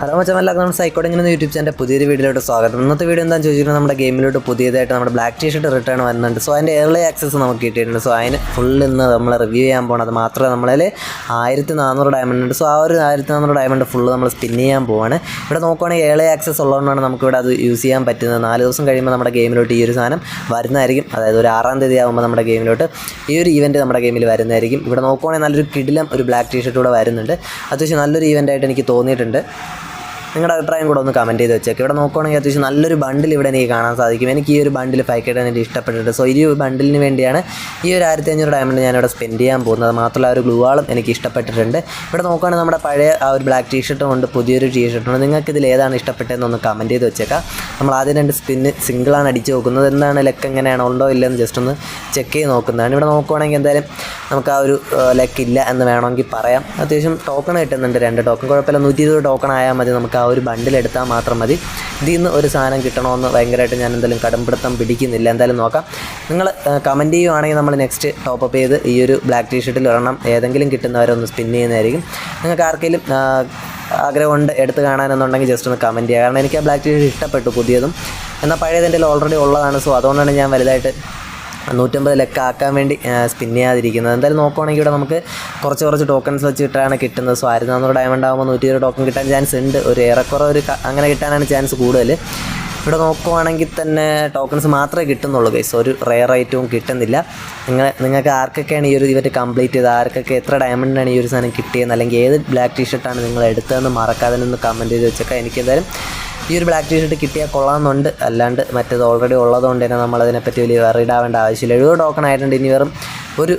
Hello മച്ചമല്ലാത്ത നമ്മൾ സൈക്കോടെ ഇങ്ങനെ YouTube channel പുതിയൊരു വീഡിയോയിലോട്ട് സ്വാഗതം. ഇന്നത്തെ വീഡിയോ എന്താണെന്ന് ചോദിച്ചിട്ടുണ്ടെങ്കിൽ നമ്മുടെ ഗെയിമിലോട്ട് പുതിയതായിട്ട് നമ്മുടെ ബ്ലാക്ക് ടീ ഷർട്ട് റിട്ടേൺ വരുന്നുണ്ട്. സോ അതിന്റെ ഏർലി ആക്സസ് നമുക്ക് കിട്ടിയിട്ടുണ്ട്. സോ അതിന് ഫുൾ ഇന്ന് നമ്മൾ റിവ്യൂ ചെയ്യാൻ പോകണം അത് മാത്രമേ നമ്മളതിൽ ആയിരത്തി നാനൂറ് ഡയമണ്ട് ഉണ്ട്. സോ ആ ഒരു ആയിരത്തി നാനൂറ് ഡയമണ്ട് ഫുൾ നമ്മൾ സ്പിൻ ചെയ്യാൻ പോവാണ്. ഇവിടെ നോക്കുവാണെങ്കിൽ ഏർലി ആക്സസ് ഉള്ളതുകൊണ്ടാണ് നമുക്കിവിടെ അത് യൂസ് ചെയ്യാൻ പറ്റുന്നത്. നാല് ദിവസം കഴിയുമ്പോൾ നമ്മുടെ ഗെയിമിലോട്ട് ഈ ഒരു സാധനം വരുന്നതായിരിക്കും. അതായത് ഒരു ആറാം തീയതി ആകുമ്പോൾ നമ്മുടെ ഗെയിമിലോട്ട് ഈ ഒരു ഈവന്റ് നമ്മുടെ ഗെയിമിൽ വരുന്നതായിരിക്കും. ഇവിടെ നോക്കുവാണെങ്കിൽ നല്ലൊരു കിടിലം ഒരു ബ്ലാക്ക് ടീ ഷർട്ട് കൂടെ വരുന്നുണ്ട്. അത്യാവശ്യം നല്ലൊരു ഈവന്റ് ആയിട്ട് എനിക്ക് തോന്നിയിട്ടുണ്ട്. നിങ്ങളുടെ അഭിപ്രായം കൂടെ ഒന്ന് കമന്റ് ചെയ്ത് വെച്ചേക്ക്. ഇവിടെ നോക്കുകയാണെങ്കിൽ അത്യാവശ്യം നല്ലൊരു ബണ്ടിൽ ഇവിടെ എനിക്ക് കാണാൻ സാധിക്കും. എനിക്ക് ഈ ഒരു ബണ്ടിൽ ഫൈക്കിടാൻ എനിക്ക് ഇഷ്ടപ്പെട്ടിട്ടുണ്ട്. സോ ഈ ഒരു ബണ്ടിലിന് വേണ്ടിയാണ് ഈ ഒരു ആയിരത്തി അഞ്ഞൂറ് ഡയമണ്ട് ഞാനിവിടെ സ്പെൻഡ് ചെയ്യാൻ പോകുന്നത്. മാത്രമല്ല ആ ഒരു ഗ്ലൂ ആളും എനിക്ക് ഇഷ്ടപ്പെട്ടിട്ടുണ്ട്. ഇവിടെ നോക്കുകയാണെങ്കിൽ നമ്മുടെ പഴയ ആ ഒരു ബ്ലാക്ക് ടീഷർട്ടും ഉണ്ട് പുതിയൊരു ടീ ഷർട്ടും ഉണ്ട്. നിങ്ങൾക്ക് ഇതിൽ ഏതാണ് ഇഷ്ടപ്പെട്ടതെന്ന് ഒന്ന് കമന്റ് ചെയ്ത് വെച്ചേക്കാം. നമ്മൾ ആദ്യം രണ്ട് സ്പിന്ന് സിംഗിളാണ് അടിച്ച് നോക്കുന്നത്. എന്താണ് ലെക്ക് എങ്ങനെയാണ്? ഉണ്ടോ ഇല്ലെന്ന് ജസ്റ്റ് ഒന്ന് ചെക്ക് ചെയ്ത് നോക്കുന്നതാണ്. ഇവിടെ നോക്കുവാണെങ്കിൽ എന്തായാലും നമുക്ക് ആ ഒരു ലെക്ക് ഇല്ല എന്ന് വേണമെങ്കിൽ പറയാം. അത്യാവശ്യം ടോക്കൺ കിട്ടുന്നുണ്ട്. രണ്ട് ടോക്കൺ കുഴപ്പമില്ല. നൂറ്റി ഇരുപത് ടോക്കൺ ആയാൽ മതി നമുക്ക് ഒരു ബണ്ടിൽ എടുത്താൽ മാത്രം മതി. ഇതിൽ നിന്ന് ഒരു സാധനം കിട്ടണമെന്ന് ഭയങ്കരമായിട്ട് ഞാൻ എന്തായാലും കടമ്പിടുത്തം പിടിക്കുന്നില്ല. എന്തായാലും നോക്കാം. നിങ്ങൾ കമന്റ് ചെയ്യുവാണെങ്കിൽ നമ്മൾ നെക്സ്റ്റ് ടോപ്പ് ചെയ്ത് ഈ ഒരു ബ്ലാക്ക് ടീഷർട്ടിൽ ഒരെണ്ണം ഏതെങ്കിലും കിട്ടുന്നവരൊന്ന് സ്പിൻ ചെയ്യുന്നതായിരിക്കും. നിങ്ങൾക്ക് ആർക്കെങ്കിലും ആഗ്രഹമുണ്ട് എടുത്ത് കാണാനെന്നുണ്ടെങ്കിൽ ജസ്റ്റ് ഒന്ന് കമന്റ് ചെയ്യുക. കാരണം എനിക്ക് ആ ബ്ലാക്ക് ടീ ഷർട്ട് ഇഷ്ടപ്പെട്ടു പുതിയതും. എന്നാൽ പഴയത് എന്റെ ഓൾറെഡി ഉള്ളതാണ്. സോ അതുകൊണ്ടാണ് ഞാൻ വലുതായിട്ട് നൂറ്റമ്പത് ലക്ക ആക്കാൻ വേണ്ടി സ്പിൻ ചെയ്യാതിരിക്കുന്നത്. എന്തായാലും നോക്കുവാണെങ്കിൽ ഇവിടെ നമുക്ക് കുറച്ച് കുറച്ച് ടോക്കൺസ് വെച്ചിട്ടാണ് കിട്ടുന്നത്. സോ ആയിരത്തി നാനൂറ് ഡയമണ്ട് ആകുമ്പോൾ നൂറ്റി ഇരുപത് ടോക്കൺ കിട്ടാൻ ചാൻസ് ഉണ്ട്. ഒരു ഏറെക്കുറെ ഒരു അങ്ങനെ കിട്ടാനാണ് ചാൻസ് കൂടുതൽ ഇവിടെ നോക്കുവാണെങ്കിൽ തന്നെ ടോക്കൺസ് മാത്രമേ കിട്ടുന്നുള്ളൂ ഗൈസ് ഒരു റെയർ ഐറ്റവും കിട്ടുന്നില്ല. നിങ്ങൾ നിങ്ങൾക്ക് ആർക്കൊക്കെയാണ് ഈ ഒരു ഇവറ്റ് കംപ്ലീറ്റ് ചെയ്തത്? ആർക്കൊക്കെ എത്ര ഡയമണ്ടാണ് ഈ ഒരു സാധനം കിട്ടിയെന്ന്? അല്ലെങ്കിൽ ഏത് ബ്ലാക്ക് ടീഷർട്ടാണ് നിങ്ങൾ എടുത്തതെന്ന് മറക്കാതെ ഒന്ന് കമന്റ് ചെയ്ത് വെച്ചേക്കാം. എനിക്ക് എന്തായാലും ഈ ഒരു ബ്ലാക്ക് ടീഷർട്ട് കിട്ടിയാൽ കൊള്ളാമെന്നുണ്ട്. അല്ലാണ്ട് മറ്റേത് ഓൾറെഡി ഉള്ളതുകൊണ്ട് തന്നെ നമ്മളതിനെപ്പറ്റി വലിയ വെറിഡ് ആവശ്യമില്ല. എഴുപത് ടോക്കൺ ആയിട്ടുണ്ട്. ഇനി വെറും ഒരു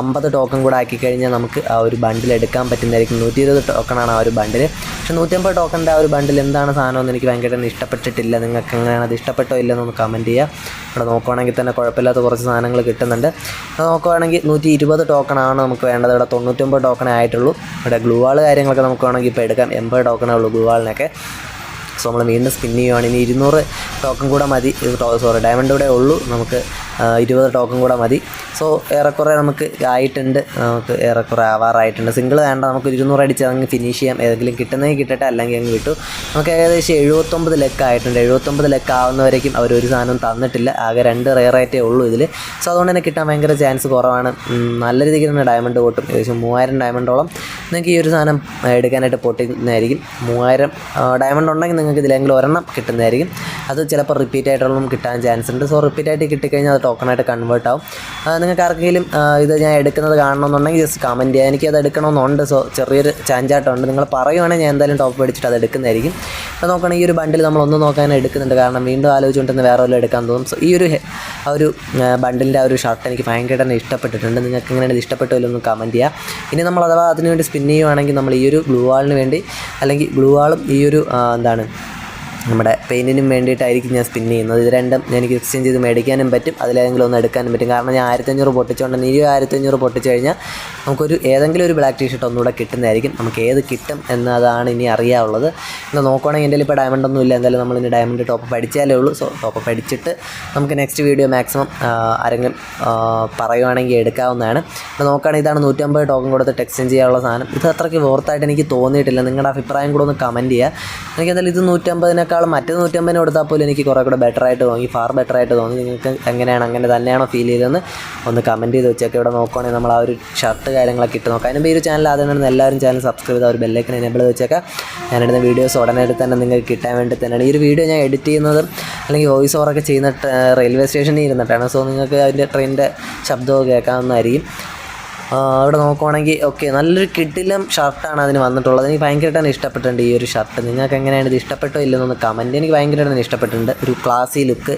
അമ്പത് ടോക്കൺ കൂടെ ആക്കി കഴിഞ്ഞാൽ നമുക്ക് ആ ഒരു ബണ്ടിൽ എടുക്കാൻ പറ്റുന്നതായിരിക്കും. നൂറ്റി ഇരുപത് ടോക്കണാണ് ആ ഒരു ബണ്ടിൽ പക്ഷേ നൂറ്റമ്പത് ടോക്കണിന്റെ ആ ഒരു ബണ്ടിൽ എന്താണ് സാധനമെന്ന് എനിക്ക് ഭയങ്കരമായിട്ട് ഇഷ്ടപ്പെട്ടിട്ടില്ല. നിങ്ങൾക്ക് എങ്ങനെയാണ് അത് ഇഷ്ടപ്പെട്ടോ ഇല്ലെന്ന് ഒന്ന് കമന്റ് ചെയ്യുക. ഇവിടെ നോക്കുവാണെങ്കിൽ തന്നെ കുഴപ്പമില്ലാത്ത കുറച്ച് സാധനങ്ങൾ കിട്ടുന്നുണ്ട്. നോക്കുവാണെങ്കിൽ നൂറ്റി ഇരുപത് ടോക്കണാണ് നമുക്ക് വേണ്ടത്. ഇവിടെ തൊണ്ണൂറ്റൊമ്പത് ടോക്കണേ ആയിട്ടുള്ളൂ. ഇവിടെ ഗ്ലൂവാൾ കാര്യങ്ങളൊക്കെ നമുക്ക് വേണമെങ്കിൽ ഇപ്പോൾ എടുക്കാം. എൺപത് ടോക്കണേ ഉള്ളൂ ഗ്ലൂ വാളിനൊക്കെ സോ നമ്മൾ വീണ്ടും സ്പിൻ ചെയ്യുവാണ്. ഇരുന്നൂറ് ടോക്കൺ കൂടെ മതി. സോറി ഡയമണ്ട് കൂടെ ഉള്ളൂ. നമുക്ക് ഇരുപത് ടോക്കൺ കൂടെ മതി. സോ ഏറെക്കുറെ നമുക്ക് ആയിട്ടുണ്ട്. നമുക്ക് ഏറെക്കുറെ ആവാറായിട്ടുണ്ട്. സിംഗിൾ വേണ്ട നമുക്ക് ഇരുന്നൂറ് അടിച്ച് അങ്ങ് ഫിനിഷ് ചെയ്യാം. ഏതെങ്കിലും കിട്ടുന്നെങ്കിൽ കിട്ടട്ടെ അല്ലെങ്കിൽ അങ്ങ് വിട്ടു. നമുക്ക് ഏകദേശം എഴുപത്തൊമ്പത് ലെക്ക് ആയിട്ടുണ്ട്. എഴുപത്തൊമ്പത് ലെക്ക് ആവുന്നവരേക്കും അവർ ഒരു സാധനം തന്നിട്ടില്ല. ആകെ രണ്ട് റെയർ ആയിട്ടേ ഉള്ളൂ ഇതിൽ സോ അതുകൊണ്ട് തന്നെ കിട്ടാൻ ഭയങ്കര ചാൻസ് കുറവാണ്. നല്ല രീതിക്ക് തന്നെ ഡയമണ്ട് പൊട്ടും. ഏകദേശം മൂവായിരം ഡയമണ്ടോളം നിങ്ങൾക്ക് ഈ ഒരു സാധനം എടുക്കാനായിട്ട് പൊട്ടുന്നതായിരിക്കും മൂവായിരം ഡയമണ്ട് ഉണ്ടെങ്കിൽ നിങ്ങൾക്ക് ഇതിലെങ്കിലും ഒരെണ്ണം കിട്ടുന്നതായിരിക്കും. അത് ചിലപ്പോൾ റിപ്പീറ്റ് ആയിട്ടുള്ളതും കിട്ടാൻ ചാൻസ് ഉണ്ട്. സോ റിപ്പീറ്റ് ആയിട്ട് കിട്ടിക്കഴിഞ്ഞാൽ അത് ടോക്കണായിട്ട് കൺവേർട്ട് ആവും. നിങ്ങൾക്ക് ആർക്കെങ്കിലും ഇത് ഞാൻ എടുക്കുന്നത് കാണണമെന്നുണ്ടെങ്കിൽ ജസ്റ്റ് കമന്റ് ചെയ്യുക എനിക്കത് എടുക്കണമെന്നുണ്ട്. സോ ചെറിയൊരു ചാഞ്ചാട്ടമുണ്ട്. നിങ്ങൾ പറയുവാണെങ്കിൽ ഞാൻ എന്തായാലും ടോപ്പ് അടിച്ചിട്ട് അത് എടുക്കുന്നതായിരിക്കും. അപ്പോൾ നോക്കുകയാണെങ്കിൽ ഈ ഒരു ബണ്ടിൽ നമ്മൾ ഒന്ന് നോക്കാൻ എടുക്കുന്നുണ്ട്. കാരണം വീണ്ടും ആലോചിച്ചുകൊണ്ടിരുന്ന വേറെ വല്ലതും എടുക്കാൻ തോന്നും. സോ ഈ ഒരു ആ ഒരു ബണ്ടിലിന്റെ ആ ഒരു ഷർട്ട് എനിക്ക് ഭയങ്കരമായിട്ട് ഇഷ്ടപ്പെട്ടിട്ടുണ്ട്. നിങ്ങൾക്ക് എങ്ങനെയാണ് ഇത് ഒന്ന് കമന്റ് ചെയ്യുക ഇനി നമ്മൾ അഥവാ അതിനുവേണ്ടി സ്പിൻ ചെയ്യുവാണെങ്കിൽ നമ്മൾ ഈ ഒരു ഗ്ലൂ വാളിന് വേണ്ടി അല്ലെങ്കിൽ ഗ്ലൂ വാളും ഈ ഒരു എന്താണ് നമ്മുടെ പെയിന്റിനും വേണ്ടിയിട്ടായിരിക്കും ഞാൻ സ്പിൻ ചെയ്യുന്നത്. ഇത് രണ്ടും എനിക്ക് എക്സ്ചേഞ്ച് ചെയ്ത് മേടിക്കാനും പറ്റും. അതിലേതെങ്കിലും ഒന്ന് എടുക്കാനും പറ്റും. കാരണം ഞാൻ ആയിരത്തഞ്ഞൂറ് പൊട്ടിച്ചുകൊണ്ട് ഈ ആയിരത്തഞ്ഞൂറ് പൊട്ടിച്ച് കഴിഞ്ഞാൽ നമുക്കൊരു ഏതെങ്കിലും ഒരു ബ്ലാക്ക് ടീഷർട്ട് ഒന്നുകൂടെ കിട്ടുന്നതായിരിക്കും. നമുക്ക് ഏത് കിട്ടും എന്നതാണ് ഇനി അറിയാവുള്ളത്. എന്നാൽ നോക്കുവാണെങ്കിൽ എന്റെ ഇപ്പോൾ ഡയമണ്ട് ഒന്നും ഇല്ല. എന്തായാലും നമ്മൾ ഇനി ഡയമണ്ട് ടോപ്പ് പഠിച്ചാലേ ഉള്ളൂ. സോ ടോപ്പ് പഠിച്ചിട്ട് നമുക്ക് നെക്സ്റ്റ് വീഡിയോ മാക്സിമം ആരെങ്കിലും പറയുവാണെങ്കിൽ എടുക്കാവുന്നതാണ്. അപ്പോൾ നോക്കുകയാണെങ്കിൽ ഇതാണ് നൂറ്റമ്പത് ടോക്കൺ കൊടുത്തിട്ട് എക്സ്ചേഞ്ച് ചെയ്യാനുള്ള സാധനം. ഇത് അത്രയ്ക്ക് വോർത്തായിട്ട് എനിക്ക് തോന്നിയിട്ടില്ല. നിങ്ങളുടെ അഭിപ്രായം കൂടെ ഒന്ന് കമന്റ് ചെയ്യുക. എനിക്ക് എന്തായാലും ഇത് നൂറ്റമ്പതിനേക്കാളും മറ്റേ നൂറ്റമ്പതിന് കൊടുത്താൽ പോലും എനിക്ക് കുറേ കൂടെ ബെറ്റർ ആയിട്ട് തോന്നി ഫാർ ബെറ്റർ ആയിട്ട് തോന്നി. നിങ്ങൾക്ക് എങ്ങനെയാണ് അങ്ങനെ തന്നെയാണോ ഫീൽ ചെയ്തതെന്ന് ഒന്ന് കമന്റ് ചെയ്ത് വെച്ചൊക്കെ. ഇവിടെ നോക്കുവാണെങ്കിൽ നമ്മൾ ആ ഒരു ഷർട്ട് കാര്യങ്ങളൊക്കെ ഇട്ട് നോക്കാം. അതിന് ഈ ഒരു ചാനൽ ആദ്യമാണ് എല്ലാവരും ചാനൽ സബ്സ്ക്രൈബ് ചെയ്ത് ഒരു ബെല്ലൈക്കൻ എനേബിൾ വെച്ചേക്കാം. ഞാനിടുന്ന വീഡിയോസ് ഉടനെ തന്നെ നിങ്ങൾക്ക് കിട്ടാൻ വേണ്ടി തന്നെയാണ്. ഈ ഒരു വീഡിയോ ഞാൻ എഡിറ്റ് ചെയ്യുന്നതും അല്ലെങ്കിൽ വോയിസ് ഓവറൊക്കെ ചെയ്യുന്ന റെയിൽവേ സ്റ്റേഷനിൽ ഇരുന്നിട്ടാണ്. സോ നിങ്ങൾക്ക് അതിന്റെ ട്രെയിനിന്റെ ശബ്ദമൊക്കെ കേൾക്കാവുന്നതായിരിക്കും. ഇവിടെ നോക്കുവാണെങ്കിൽ ഓക്കെ നല്ലൊരു കിടിലം ഷർട്ടാണ് അതിന് വന്നിട്ടുള്ളത്. എനിക്ക് ഭയങ്കരമായിട്ടാണ് ഇഷ്ടപ്പെട്ടിട്ടുണ്ട് ഈ ഒരു ഷർട്ട് നിങ്ങൾക്ക് എങ്ങനെയാണ് ഇത് ഇഷ്ടപ്പെട്ടോ ഇല്ലെന്നൊന്ന് കമന്റ് എനിക്ക് ഭയങ്കരമായിട്ട് ഇഷ്ടപ്പെട്ടിട്ടുണ്ട്. ഒരു ക്ലാസി ലുക്ക്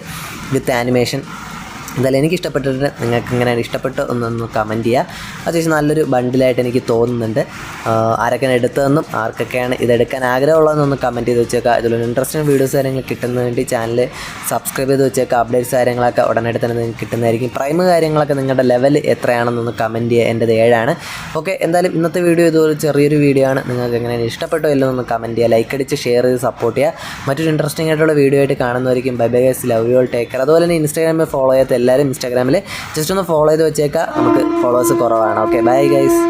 വിത്ത് ആനിമേഷൻ എന്തായാലും എനിക്ക് ഇഷ്ടപ്പെട്ടിട്ട് നിങ്ങൾക്ക് ഇങ്ങനെ ഇഷ്ടപ്പെട്ട് എന്നൊന്ന് കമന്റ് ചെയ്യുക അത്യാവശ്യം നല്ലൊരു ബണ്ടിലായിട്ട് എനിക്ക് തോന്നുന്നുണ്ട്. ആരൊക്കെയാണ് എടുത്തതെന്നും ആർക്കൊക്കെയാണ് ഇതെടുക്കാൻ ആഗ്രഹമുള്ളതെന്നൊന്ന് കമന്റ് ചെയ്ത് വെച്ചേക്കുക ഇതിലൊരു ഇൻട്രസ്റ്റിംഗ് വീഡിയോസ് കാര്യങ്ങൾ കിട്ടുന്നതിന് വേണ്ടി ചാനൽ സബ്സ്ക്രൈബ് ചെയ്ത് വെച്ചേക്കുക അപ്ഡേറ്റ്സ് കാര്യങ്ങളൊക്കെ ഉടനെ തന്നെ നിങ്ങൾക്ക് കിട്ടുന്നതായിരിക്കും. പ്രൈം കാര്യങ്ങളൊക്കെ നിങ്ങളുടെ ലെവൽ എത്രയാണെന്നൊന്ന് കമന്റ് ചെയ്യുക എന്റെ ഏഴാണ്. ഓക്കെ എന്തായാലും ഇന്നത്തെ വീഡിയോ ഇതുപോലെ ചെറിയൊരു വീഡിയോ ആണ്. നിങ്ങൾക്ക് എങ്ങനെയാണ് ഇഷ്ടപ്പെട്ടോ ഇല്ലെന്നൊന്ന് കമന്റ് ചെയ്യുക ലൈക്ക് അടിച്ച് ഷെയർ ചെയ്ത് സപ്പോർട്ട് ചെയ്യുക മറ്റൊരു ഇൻട്രസ്റ്റിംഗ് ആയിട്ടുള്ള വീഡിയോ ആയിട്ട് കാണുന്നവരിക്കും bye bye guys love you all take care അതുപോലെ തന്നെ ഇൻസ്റ്റാഗ്രാമിൽ ഫോളോ ചെയ്യാത്ത എല്ലാവരും ഇൻസ്റ്റാഗ്രാമിൽ ജസ്റ്റ് ഒന്ന് ഫോളോ ചെയ്ത് വെച്ചേക്കാം. നമുക്ക് ഫോളോവേഴ്സ് കുറവാണ്. Okay bye guys